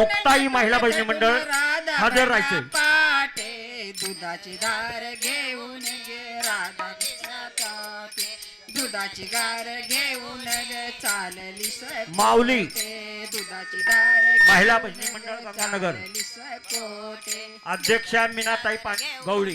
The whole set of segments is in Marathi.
मुक्ताई महिला बहिणी मंडळ हजर राहायचे दुधाची गार घेऊन गे राधा दुधाची गार घेऊन ग चालली माऊली. दुधाची गार महिला बहिणी मंडळ नगर अध्यक्षा मीनाताई पाटील गवळी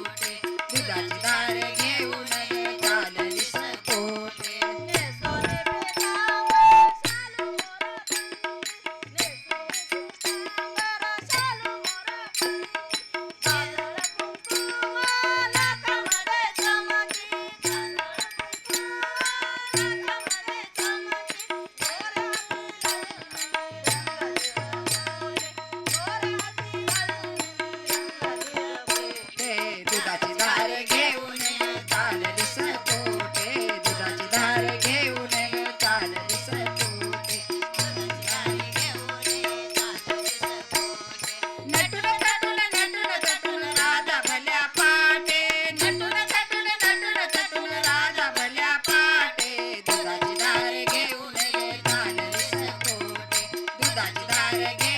ದಾಟಿದಾರಗೆ